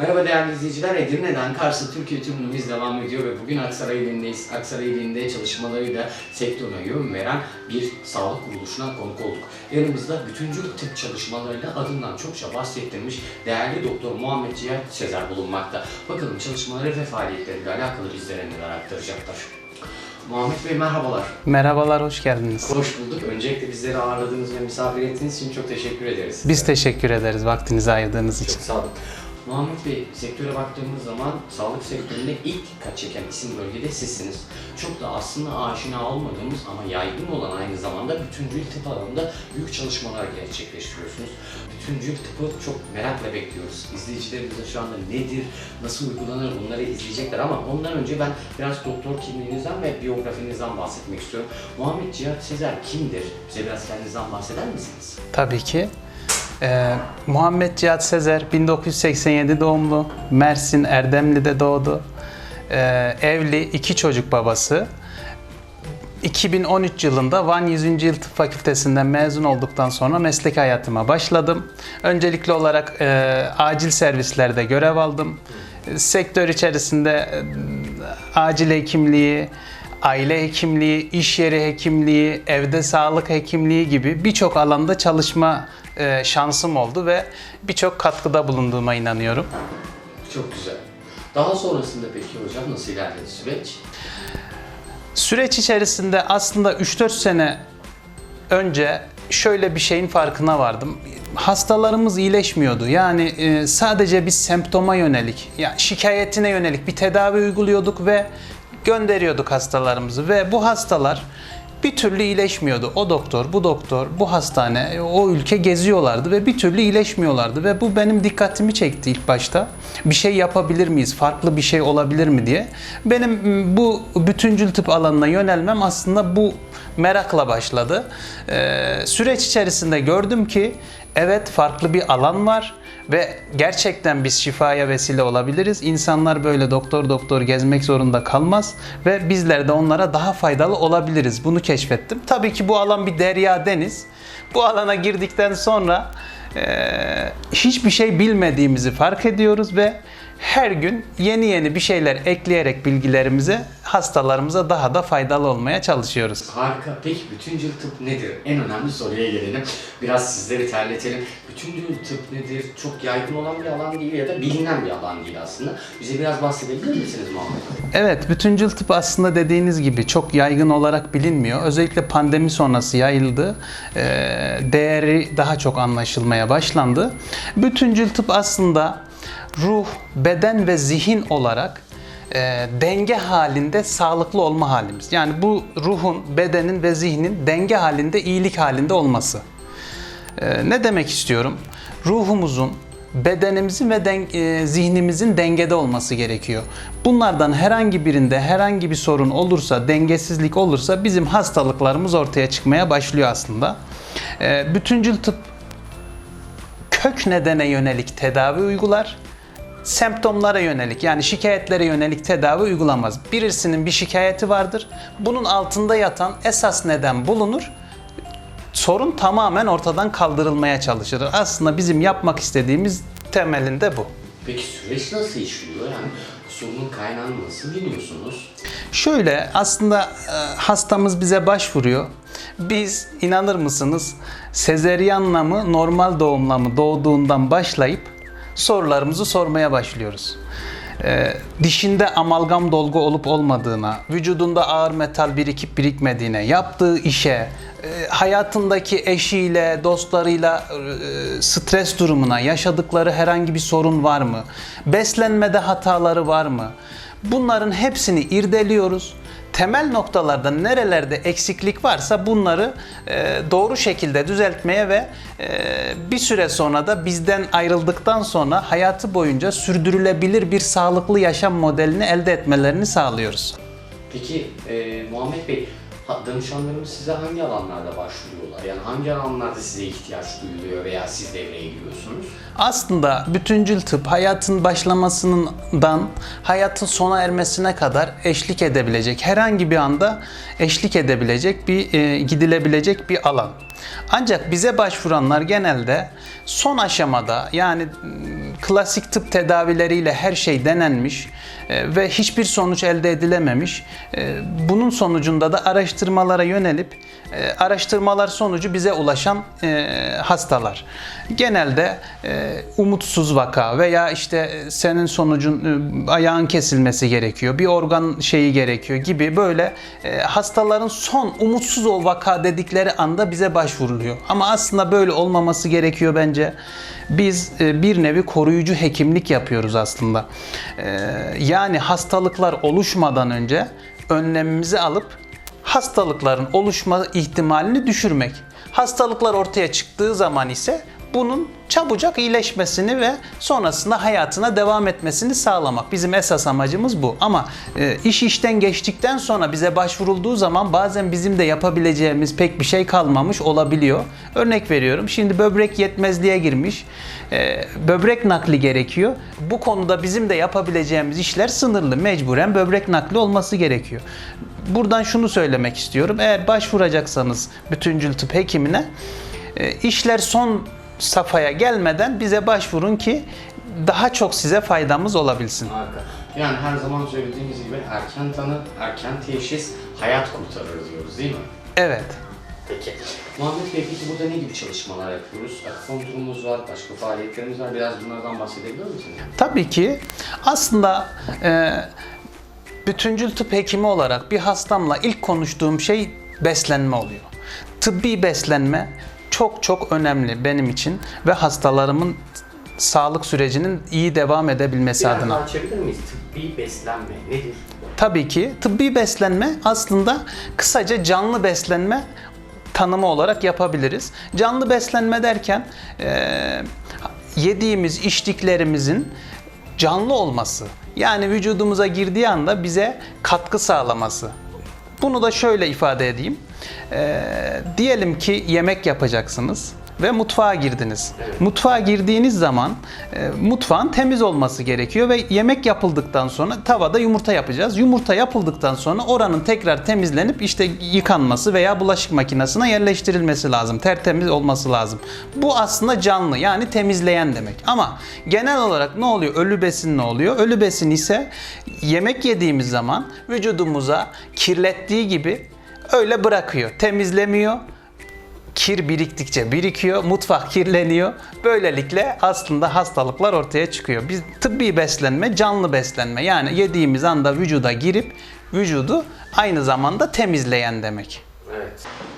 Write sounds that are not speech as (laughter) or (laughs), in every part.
Merhaba değerli izleyiciler. Edirne'den Kars'a Türkiye turnuvamız devam ediyor ve bugün Aksaray ilindeyiz. Aksaray ilinde çalışmalarıyla sektörüne yön veren bir sağlık kuruluşuna konuk olduk. Yanımızda bütüncül tıp çalışmalarıyla adından çokça bahsettirmiş değerli doktor Muhammed Cihat Sezer bulunmakta. Bakalım çalışmaları ve faaliyetleriyle alakalı bizlere neler aktaracaklar. Muhammed Bey merhabalar. Merhabalar, hoş geldiniz. Hoş bulduk. Öncelikle bizleri ağırladığınız ve misafir ettiğiniz için çok teşekkür ederiz. Biz teşekkür ederiz vaktinizi ayırdığınız için. Çok sağ olun. Muhammed Bey, sektöre baktığımız zaman sağlık sektöründe ilk dikkat çeken isim bölgede sizsiniz. Çok da aslında aşina olmadığımız ama yaygın olan aynı zamanda bütüncül tıp alanında büyük çalışmalar gerçekleştiriyorsunuz. Bütüncül tıpı çok merakla bekliyoruz. İzleyicilerimiz de şu anda nedir, nasıl uygulanır bunları izleyecekler ama ondan önce ben biraz doktor kimliğinizden ve biyografinizden bahsetmek istiyorum. Muhammed Cihat Sezer kimdir? Bize biraz kendinizden bahseder misiniz? Tabii ki. Ee, Muhammed Cihat Sezer 1987 doğumlu. Mersin Erdemli'de doğdu. Ee, evli, iki çocuk babası. 2013 yılında Van 100. Yıl Tıp Fakültesinden mezun olduktan sonra meslek hayatıma başladım. Öncelikli olarak e, acil servislerde görev aldım. Sektör içerisinde e, acil hekimliği, aile hekimliği, iş yeri hekimliği, evde sağlık hekimliği gibi birçok alanda çalışma e, şansım oldu ve birçok katkıda bulunduğuma inanıyorum. Çok güzel. Daha sonrasında peki hocam nasıl ilerledi süreç? Süreç içerisinde aslında 3-4 sene önce şöyle bir şeyin farkına vardım. Hastalarımız iyileşmiyordu. Yani e, sadece bir semptoma yönelik, ya şikayetine yönelik bir tedavi uyguluyorduk ve gönderiyorduk hastalarımızı ve bu hastalar bir türlü iyileşmiyordu. O doktor, bu doktor, bu hastane, o ülke geziyorlardı ve bir türlü iyileşmiyorlardı ve bu benim dikkatimi çekti ilk başta. Bir şey yapabilir miyiz? Farklı bir şey olabilir mi diye. Benim bu bütüncül tıp alanına yönelmem aslında bu merakla başladı. Ee, süreç içerisinde gördüm ki evet farklı bir alan var ve gerçekten biz şifaya vesile olabiliriz. İnsanlar böyle doktor doktor gezmek zorunda kalmaz ve bizler de onlara daha faydalı olabiliriz. Bunu keşfettim. Tabii ki bu alan bir derya deniz. Bu alana girdikten sonra eee, hiçbir şey bilmediğimizi fark ediyoruz ve her gün yeni yeni bir şeyler ekleyerek bilgilerimize, hastalarımıza daha da faydalı olmaya çalışıyoruz. Harika. Peki bütüncül tıp nedir? En önemli soruya gelelim. Biraz sizleri terletelim. Bütüncül tıp nedir? Çok yaygın olan bir alan değil ya da bilinen bir alan değil aslında. Bize biraz bahsedebilir misiniz Muhammed? Evet, bütüncül tıp aslında dediğiniz gibi çok yaygın olarak bilinmiyor. Özellikle pandemi sonrası yayıldı. Ee, değeri daha çok anlaşılmaya başlandı. Bütüncül tıp aslında ruh, beden ve zihin olarak e, denge halinde sağlıklı olma halimiz. Yani bu ruhun, bedenin ve zihnin denge halinde, iyilik halinde olması. Ee, ne demek istiyorum? Ruhumuzun, bedenimizin ve den- e, zihnimizin dengede olması gerekiyor. Bunlardan herhangi birinde herhangi bir sorun olursa, dengesizlik olursa bizim hastalıklarımız ortaya çıkmaya başlıyor aslında. Ee, bütüncül tıp kök nedene yönelik tedavi uygular. Semptomlara yönelik yani şikayetlere yönelik tedavi uygulamaz. Birisinin bir şikayeti vardır. Bunun altında yatan esas neden bulunur sorun tamamen ortadan kaldırılmaya çalışılır. Aslında bizim yapmak istediğimiz temelinde bu. Peki süreç nasıl işliyor? Yani sorunun kaynağını nasıl biliyorsunuz? Şöyle aslında e, hastamız bize başvuruyor. Biz inanır mısınız sezeryanla mı normal doğumla mı doğduğundan başlayıp sorularımızı sormaya başlıyoruz. E, dişinde amalgam dolgu olup olmadığına, vücudunda ağır metal birikip birikmediğine, yaptığı işe, e, hayatındaki eşiyle, dostlarıyla e, stres durumuna, yaşadıkları herhangi bir sorun var mı? Beslenmede hataları var mı? Bunların hepsini irdeliyoruz. Temel noktalarda nerelerde eksiklik varsa bunları e, doğru şekilde düzeltmeye ve e, bir süre sonra da bizden ayrıldıktan sonra hayatı boyunca sürdürülebilir bir sağlıklı yaşam modelini elde etmelerini sağlıyoruz. Peki e, Muhammed Bey danışanlarımız size hangi alanlarda başvuruyorlar? Yani hangi alanlarda size ihtiyaç duyuluyor veya siz devreye giriyorsunuz? Aslında bütüncül tıp hayatın başlamasından hayatın sona ermesine kadar eşlik edebilecek, herhangi bir anda eşlik edebilecek bir e, gidilebilecek bir alan. Ancak bize başvuranlar genelde son aşamada yani klasik tıp tedavileriyle her şey denenmiş e, ve hiçbir sonuç elde edilememiş. E, bunun sonucunda da araştırmalara yönelip e, araştırmalar sonucu bize ulaşan e, hastalar. Genelde e, umutsuz vaka veya işte e, senin sonucun e, ayağın kesilmesi gerekiyor, bir organ şeyi gerekiyor gibi böyle e, hastaların son umutsuz o vaka dedikleri anda bize başvuruluyor. Ama aslında böyle olmaması gerekiyor bence. Biz e, bir nevi koruyucu hekimlik yapıyoruz aslında. E, yani hastalıklar oluşmadan önce önlemimizi alıp hastalıkların oluşma ihtimalini düşürmek. Hastalıklar ortaya çıktığı zaman ise bunun çabucak iyileşmesini ve sonrasında hayatına devam etmesini sağlamak. Bizim esas amacımız bu. Ama e, iş işten geçtikten sonra bize başvurulduğu zaman bazen bizim de yapabileceğimiz pek bir şey kalmamış olabiliyor. Örnek veriyorum. Şimdi böbrek yetmezliğe girmiş. E, böbrek nakli gerekiyor. Bu konuda bizim de yapabileceğimiz işler sınırlı. Mecburen böbrek nakli olması gerekiyor. Buradan şunu söylemek istiyorum. Eğer başvuracaksanız bütüncül tıp hekimine e, işler son safhaya gelmeden bize başvurun ki daha çok size faydamız olabilsin. Harika. Yani her zaman söylediğimiz gibi erken tanı, erken teşhis hayat kurtarır diyoruz değil mi? Evet. Peki. Muhammed Bey peki burada ne gibi çalışmalar yapıyoruz? Akupunkturumuz var, başka faaliyetlerimiz var. Biraz bunlardan bahsedebilir misiniz? Tabii ki aslında e, bütüncül tıp hekimi olarak bir hastamla ilk konuştuğum şey beslenme oluyor. Tıbbi beslenme çok çok önemli benim için ve hastalarımın sağlık sürecinin iyi devam edebilmesi Biraz adına. açabilir miyiz? Tıbbi beslenme nedir? Tabii ki tıbbi beslenme aslında kısaca canlı beslenme tanımı olarak yapabiliriz. Canlı beslenme derken eee, yediğimiz içtiklerimizin canlı olması. Yani vücudumuza girdiği anda bize katkı sağlaması. Bunu da şöyle ifade edeyim. Eee, diyelim ki yemek yapacaksınız ve mutfağa girdiniz. Mutfağa girdiğiniz zaman e, mutfağın temiz olması gerekiyor ve yemek yapıldıktan sonra tavada yumurta yapacağız. Yumurta yapıldıktan sonra oranın tekrar temizlenip işte yıkanması veya bulaşık makinesine yerleştirilmesi lazım. Tertemiz olması lazım. Bu aslında canlı yani temizleyen demek. Ama genel olarak ne oluyor? Ölü besin ne oluyor? Ölü besin ise yemek yediğimiz zaman vücudumuza kirlettiği gibi öyle bırakıyor. Temizlemiyor kir biriktikçe birikiyor, mutfak kirleniyor. Böylelikle aslında hastalıklar ortaya çıkıyor. Biz tıbbi beslenme, canlı beslenme yani yediğimiz anda vücuda girip vücudu aynı zamanda temizleyen demek. Evet.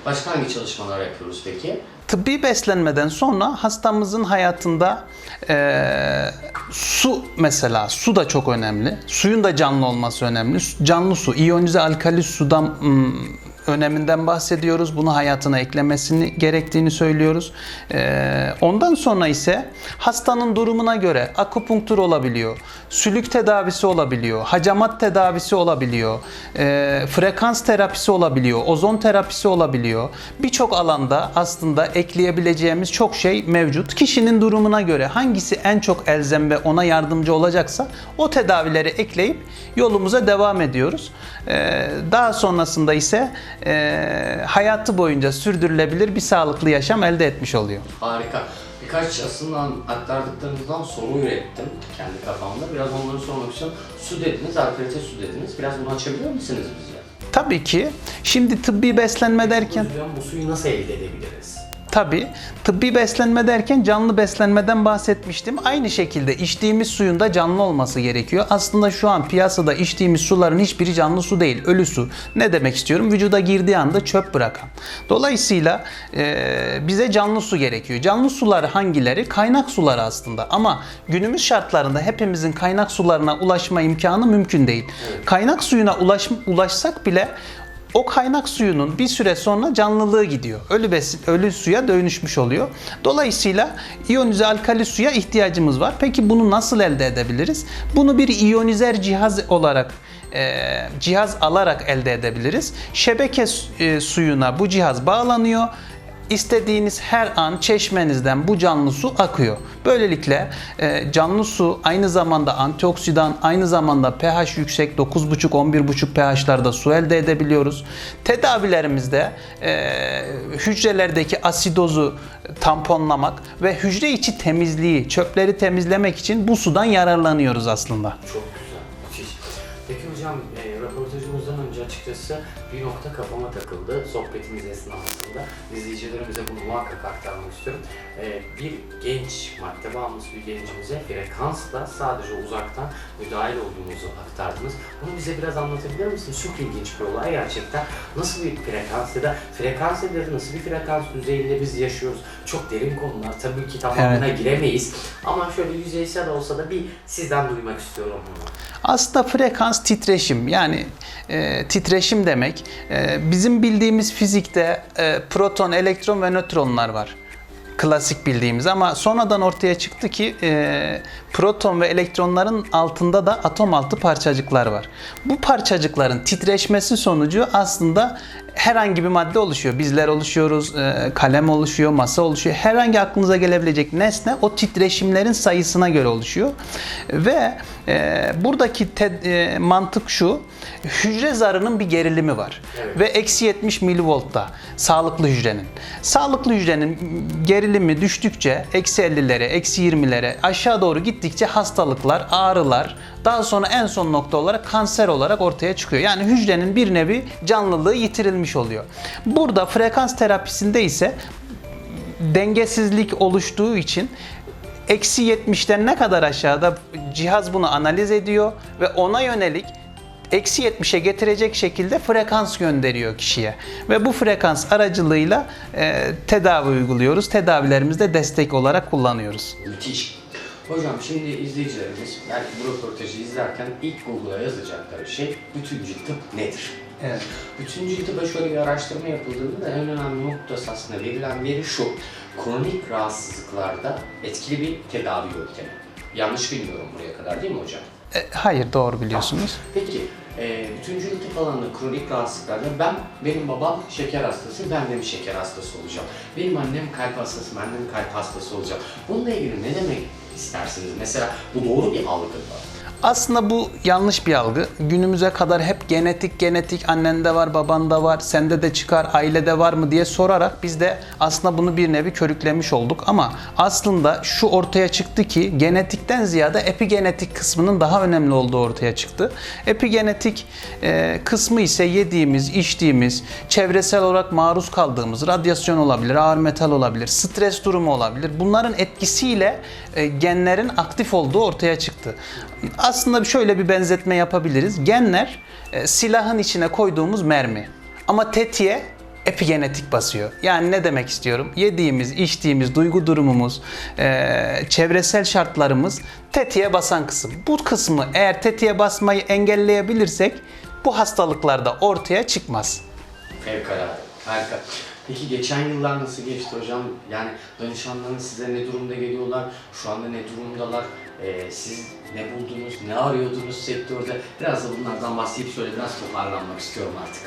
Başka hangi çalışmalar yapıyoruz peki? Tıbbi beslenmeden sonra hastamızın hayatında eee, su mesela su da çok önemli. Suyun da canlı olması önemli. Canlı su, iyonize alkali sudan ım, öneminden bahsediyoruz. Bunu hayatına eklemesini gerektiğini söylüyoruz. Eee, ondan sonra ise hastanın durumuna göre akupunktur olabiliyor, sülük tedavisi olabiliyor, hacamat tedavisi olabiliyor, eee, frekans terapisi olabiliyor, ozon terapisi olabiliyor. Birçok alanda aslında ekleyebileceğimiz çok şey mevcut. Kişinin durumuna göre hangisi en çok elzem ve ona yardımcı olacaksa o tedavileri ekleyip yolumuza devam ediyoruz. Eee, daha sonrasında ise eee, hayatı boyunca sürdürülebilir bir sağlıklı yaşam elde etmiş oluyor. Harika. Birkaç aslında aktardıklarınızdan soru ürettim kendi kafamda. Biraz onları sormak istiyorum. Su dediniz, alkalite su dediniz. Biraz bunu açabilir misiniz bize? Tabii ki. Şimdi tıbbi beslenme derken bu suyu nasıl elde edebiliriz? Tabii. Tıbbi beslenme derken canlı beslenmeden bahsetmiştim. Aynı şekilde içtiğimiz suyun da canlı olması gerekiyor. Aslında şu an piyasada içtiğimiz suların hiçbiri canlı su değil, ölü su. Ne demek istiyorum? Vücuda girdiği anda çöp bırakan. Dolayısıyla e, bize canlı su gerekiyor. Canlı sular hangileri? Kaynak suları aslında. Ama günümüz şartlarında hepimizin kaynak sularına ulaşma imkanı mümkün değil. Kaynak suyuna ulaş, ulaşsak bile o kaynak suyunun bir süre sonra canlılığı gidiyor. Ölü besin, ölü suya dönüşmüş oluyor. Dolayısıyla iyonize alkali suya ihtiyacımız var. Peki bunu nasıl elde edebiliriz? Bunu bir iyonizer cihaz olarak e, cihaz alarak elde edebiliriz. Şebeke e, suyuna bu cihaz bağlanıyor. İstediğiniz her an çeşmenizden bu canlı su akıyor. Böylelikle e, canlı su aynı zamanda antioksidan, aynı zamanda pH yüksek 9,5-11,5 pH'larda su elde edebiliyoruz. Tedavilerimizde e, hücrelerdeki asidozu tamponlamak ve hücre içi temizliği, çöpleri temizlemek için bu sudan yararlanıyoruz aslında. Çok hocam, e, röportajımızdan önce açıkçası bir nokta kafama takıldı. Sohbetimiz esnasında izleyicilerimize bunu muhakkak aktarmak istiyorum. E, bir genç, madde bağımlısı bir gencimize frekansla sadece uzaktan müdahil olduğumuzu aktardınız. Bunu bize biraz anlatabilir misiniz? Çok ilginç bir olay gerçekten. Nasıl bir frekans ya da frekans nedir? Nasıl bir frekans düzeyinde biz yaşıyoruz? Çok derin konular. Tabii ki tamamına giremeyiz. Ama şöyle yüzeysel olsa da bir sizden duymak istiyorum bunu. Aslında frekans titreşim yani e, titreşim demek e, bizim bildiğimiz fizikte e, proton, elektron ve nötronlar var. Klasik bildiğimiz ama sonradan ortaya çıktı ki e, proton ve elektronların altında da atom altı parçacıklar var. Bu parçacıkların titreşmesi sonucu aslında herhangi bir madde oluşuyor. Bizler oluşuyoruz, e, kalem oluşuyor, masa oluşuyor. Herhangi aklınıza gelebilecek nesne o titreşimlerin sayısına göre oluşuyor. Ve e, buradaki te- e, mantık şu, hücre zarının bir gerilimi var. Evet. Ve eksi 70 milivoltta sağlıklı hücrenin. Sağlıklı hücrenin gerilimi düştükçe eksi 50'lere, eksi 20'lere aşağı doğru gittikçe hastalıklar, ağrılar, daha sonra en son nokta olarak kanser olarak ortaya çıkıyor. Yani hücrenin bir nevi canlılığı yitirilmiş oluyor. Burada frekans terapisinde ise dengesizlik oluştuğu için eksi 70'ten ne kadar aşağıda cihaz bunu analiz ediyor ve ona yönelik eksi 70'e getirecek şekilde frekans gönderiyor kişiye. Ve bu frekans aracılığıyla e, tedavi uyguluyoruz. Tedavilerimizde destek olarak kullanıyoruz. Müthiş. Hocam şimdi izleyicilerimiz belki bu röportajı izlerken ilk Google'a yazacakları şey bütüncül tıp nedir? Evet. Bütüncül tıpa şöyle bir araştırma yapıldığında da en önemli noktası aslında verilen veri şu. Kronik rahatsızlıklarda etkili bir tedavi yöntemi. Yanlış bilmiyorum buraya kadar değil mi hocam? E, hayır doğru biliyorsunuz. Peki, e, bütüncül tıp alanında kronik rahatsızlıklarda ben, benim babam şeker hastası, ben de bir şeker hastası olacağım. Benim annem kalp hastası, ben de bir kalp hastası olacağım. Bununla ilgili ne demek istersiniz? Mesela bu doğru bir algı mı? Aslında bu yanlış bir algı. Günümüze kadar hep genetik genetik annende var, babanda var, sende de çıkar, ailede var mı diye sorarak biz de aslında bunu bir nevi körüklemiş olduk. Ama aslında şu ortaya çıktı ki genetikten ziyade epigenetik kısmının daha önemli olduğu ortaya çıktı. Epigenetik e, kısmı ise yediğimiz, içtiğimiz, çevresel olarak maruz kaldığımız radyasyon olabilir, ağır metal olabilir, stres durumu olabilir. Bunların etkisiyle e, genlerin aktif olduğu ortaya çıktı. Aslında şöyle bir benzetme yapabiliriz. Genler e, silahın içine koyduğumuz mermi. Ama tetiğe epigenetik basıyor. Yani ne demek istiyorum? Yediğimiz, içtiğimiz, duygu durumumuz, e, çevresel şartlarımız tetiğe basan kısım. Bu kısmı eğer tetiğe basmayı engelleyebilirsek bu hastalıklarda ortaya çıkmaz. Fevkalade, harika. Peki geçen yıllar nasıl geçti hocam? Yani danışanlarınız size ne durumda geliyorlar? Şu anda ne durumdalar? Ee, siz ne buldunuz? Ne arıyordunuz sektörde? Biraz da bunlardan bahsedip şöyle biraz toparlanmak istiyorum artık.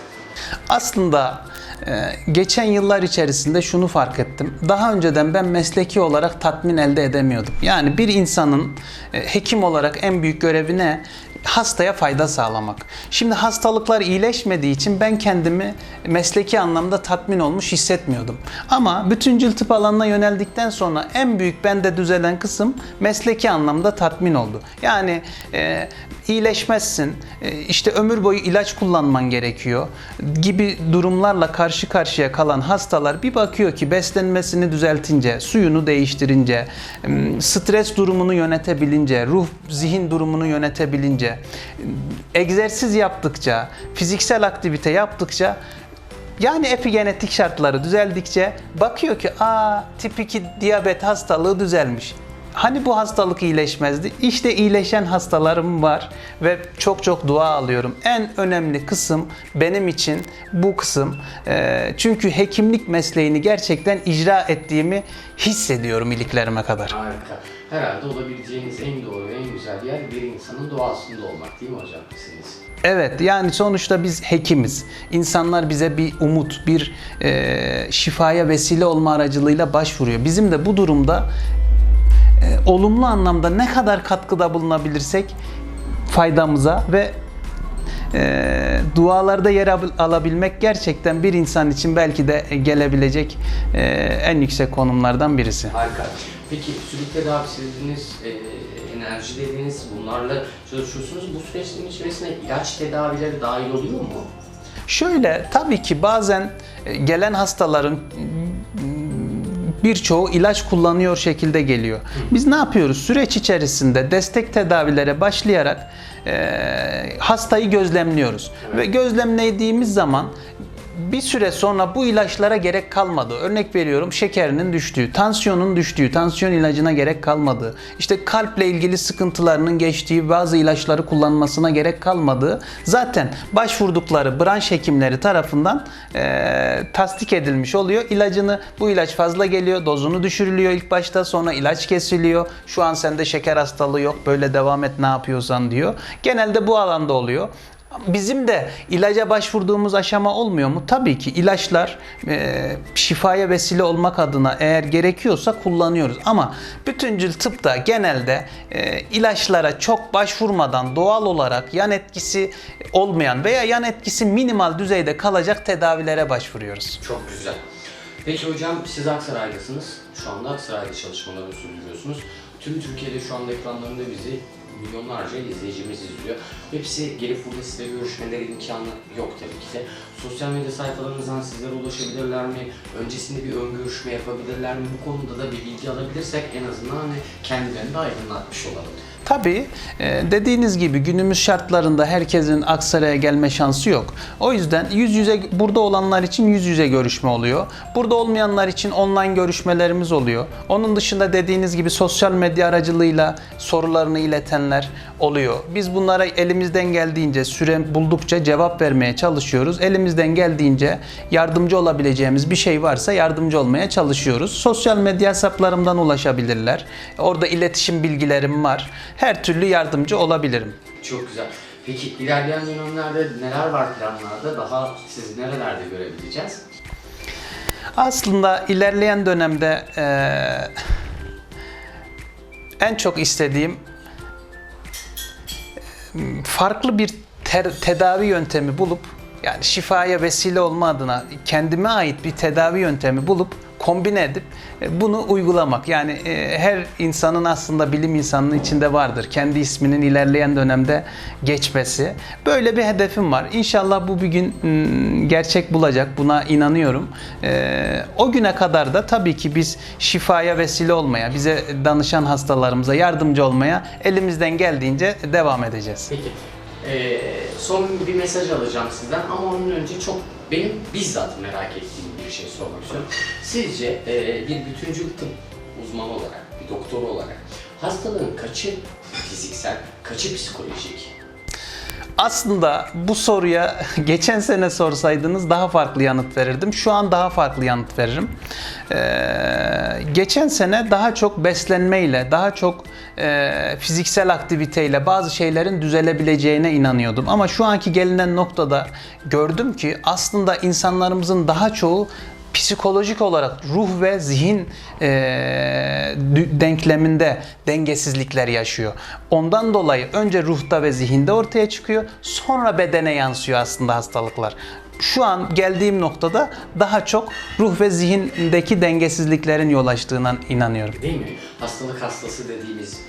Aslında e, geçen yıllar içerisinde şunu fark ettim. Daha önceden ben mesleki olarak tatmin elde edemiyordum. Yani bir insanın e, hekim olarak en büyük görevi ne? Hastaya fayda sağlamak. Şimdi hastalıklar iyileşmediği için ben kendimi mesleki anlamda tatmin olmuş hissetmiyordum. Ama bütüncül tıp alanına yöneldikten sonra en büyük bende düzelen kısım mesleki anlamda tatmin oldu. Yani e, iyileşmezsin, e, işte ömür boyu ilaç kullanman gerekiyor gibi durumlarla karşı karşıya kalan hastalar bir bakıyor ki beslenmesini düzeltince, suyunu değiştirince, stres durumunu yönetebilince, ruh zihin durumunu yönetebilince, egzersiz yaptıkça, fiziksel aktivite yaptıkça yani epigenetik şartları düzeldikçe bakıyor ki aa tip 2 diyabet hastalığı düzelmiş. Hani bu hastalık iyileşmezdi? İşte iyileşen hastalarım var ve çok çok dua alıyorum. En önemli kısım benim için bu kısım. Ee, çünkü hekimlik mesleğini gerçekten icra ettiğimi hissediyorum iliklerime kadar. Harika. herhalde olabileceğiniz en doğru en güzel yer bir insanın doğasında olmak değil mi hocam siz? Evet yani sonuçta biz hekimiz. İnsanlar bize bir umut, bir e, şifaya vesile olma aracılığıyla başvuruyor. Bizim de bu durumda e, olumlu anlamda ne kadar katkıda bulunabilirsek faydamıza ve e, dualarda yer al- alabilmek gerçekten bir insan için belki de gelebilecek e, en yüksek konumlardan birisi. Harika. Peki sülük tedavisi dediniz, e, enerji dediniz, bunlarla çalışıyorsunuz. Bu süreçlerin içerisinde ilaç tedavileri dahil oluyor mu? Şöyle tabii ki bazen e, gelen hastaların birçoğu ilaç kullanıyor şekilde geliyor. Biz ne yapıyoruz? Süreç içerisinde destek tedavilere başlayarak e, hastayı gözlemliyoruz. Ve gözlemlediğimiz zaman bir süre sonra bu ilaçlara gerek kalmadı. Örnek veriyorum şekerinin düştüğü, tansiyonun düştüğü, tansiyon ilacına gerek kalmadı. İşte kalple ilgili sıkıntılarının geçtiği bazı ilaçları kullanmasına gerek kalmadığı zaten başvurdukları branş hekimleri tarafından eee, tasdik edilmiş oluyor. İlacını bu ilaç fazla geliyor, dozunu düşürülüyor ilk başta sonra ilaç kesiliyor. Şu an sende şeker hastalığı yok böyle devam et ne yapıyorsan diyor. Genelde bu alanda oluyor. Bizim de ilaca başvurduğumuz aşama olmuyor mu? Tabii ki ilaçlar e, şifaya vesile olmak adına eğer gerekiyorsa kullanıyoruz. Ama bütüncül tıpta genelde e, ilaçlara çok başvurmadan doğal olarak yan etkisi olmayan veya yan etkisi minimal düzeyde kalacak tedavilere başvuruyoruz. Çok güzel. Peki hocam siz Aksaray'dasınız. Şu anda Aksaray'da çalışmalarını sürdürüyorsunuz. Tüm Türkiye'de şu anda ekranlarında bizi milyonlarca izleyicimiz izliyor. Hepsi gelip burada sizle görüşmeleri imkanı yok tabii ki de. Sosyal medya sayfalarınızdan sizlere ulaşabilirler mi? Öncesinde bir ön görüşme yapabilirler mi? Bu konuda da bir bilgi alabilirsek en azından hani kendilerini de aydınlatmış olalım. Tabii e, dediğiniz gibi günümüz şartlarında herkesin Aksaray'a gelme şansı yok. O yüzden yüz yüze burada olanlar için yüz yüze görüşme oluyor. Burada olmayanlar için online görüşmelerimiz oluyor. Onun dışında dediğiniz gibi sosyal medya aracılığıyla sorularını iletenler oluyor. Biz bunlara elimizden geldiğince süre buldukça cevap vermeye çalışıyoruz. Elimizden geldiğince yardımcı olabileceğimiz bir şey varsa yardımcı olmaya çalışıyoruz. Sosyal medya hesaplarımdan ulaşabilirler. Orada iletişim bilgilerim var. Her türlü yardımcı olabilirim. Çok güzel. Peki ilerleyen dönemlerde neler var planlarda? Daha sizi nerelerde görebileceğiz? Aslında ilerleyen dönemde eee, en çok istediğim em, farklı bir ter- tedavi yöntemi bulup yani şifaya vesile olma adına kendime ait bir tedavi yöntemi bulup kombine edip e, bunu uygulamak. Yani e, her insanın aslında bilim insanının içinde vardır. Kendi isminin ilerleyen dönemde geçmesi. Böyle bir hedefim var. İnşallah bu bir gün gerçek bulacak. Buna inanıyorum. E, O güne kadar da tabii ki biz şifaya vesile olmaya, bize danışan hastalarımıza yardımcı olmaya elimizden geldiğince devam edeceğiz. Peki. Ee, son bir mesaj alacağım sizden ama onun önce çok benim bizzat merak ettiğim bir şey sormak istiyorum. Sizce e, bir bütüncül tıp uzmanı olarak, bir doktor olarak hastalığın kaçı fiziksel, kaçı psikolojik? Aslında bu soruya (laughs) geçen sene sorsaydınız daha farklı yanıt verirdim. Şu an daha farklı yanıt veririm. Ee, geçen sene daha çok beslenmeyle, daha çok e, fiziksel aktiviteyle bazı şeylerin düzelebileceğine inanıyordum. Ama şu anki gelinen noktada gördüm ki aslında insanlarımızın daha çoğu psikolojik olarak ruh ve zihin e, denkleminde dengesizlikler yaşıyor. Ondan dolayı önce ruhta ve zihinde ortaya çıkıyor, sonra bedene yansıyor aslında hastalıklar. Şu an geldiğim noktada daha çok ruh ve zihindeki dengesizliklerin yol açtığına inanıyorum. Değil mi? Hastalık hastası dediğimiz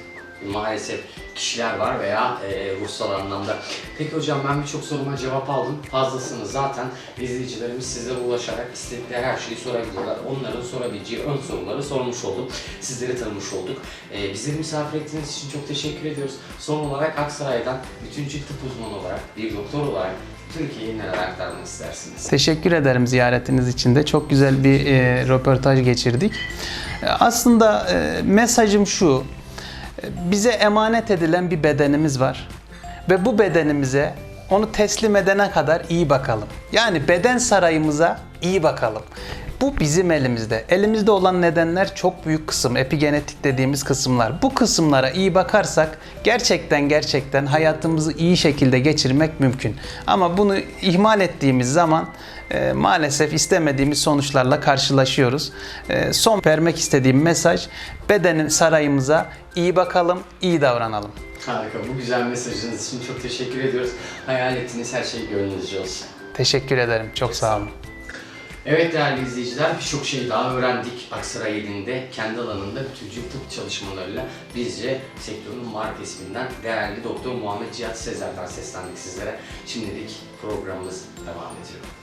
maalesef kişiler var veya e, ruhsal anlamda. Peki hocam ben birçok soruma cevap aldım. Fazlasını zaten izleyicilerimiz sizlere ulaşarak istedikleri her şeyi sorabiliyorlar. Onların sorabileceği ön soruları sormuş olduk. Sizleri tanımış olduk. E, bizleri misafir ettiğiniz için çok teşekkür ediyoruz. Son olarak Aksaray'dan bütüncül tıp uzmanı olarak, bir doktor olarak Türkiye'ye neler aktarmak istersiniz? Teşekkür ederim ziyaretiniz için de. Çok güzel bir e, röportaj geçirdik. E, Aslında e, mesajım şu. Bize emanet edilen bir bedenimiz var. Ve bu bedenimize onu teslim edene kadar iyi bakalım. Yani beden sarayımıza iyi bakalım. Bu bizim elimizde. Elimizde olan nedenler çok büyük kısım, epigenetik dediğimiz kısımlar. Bu kısımlara iyi bakarsak gerçekten gerçekten hayatımızı iyi şekilde geçirmek mümkün. Ama bunu ihmal ettiğimiz zaman e, maalesef istemediğimiz sonuçlarla karşılaşıyoruz. E, son vermek istediğim mesaj bedenin sarayımıza iyi bakalım, iyi davranalım. Harika. Bu güzel mesajınız için çok teşekkür ediyoruz. Hayal ettiğiniz her şey gönlünüzce olsun. Teşekkür ederim. Çok sağ olun. Evet değerli izleyiciler birçok şey daha öğrendik. Aksaray ilinde kendi alanında bütüncül tıp çalışmalarıyla bizce sektörün marka isminden değerli Doktor Muhammed Cihat Sezer'den seslendik sizlere. Şimdilik programımız devam ediyor.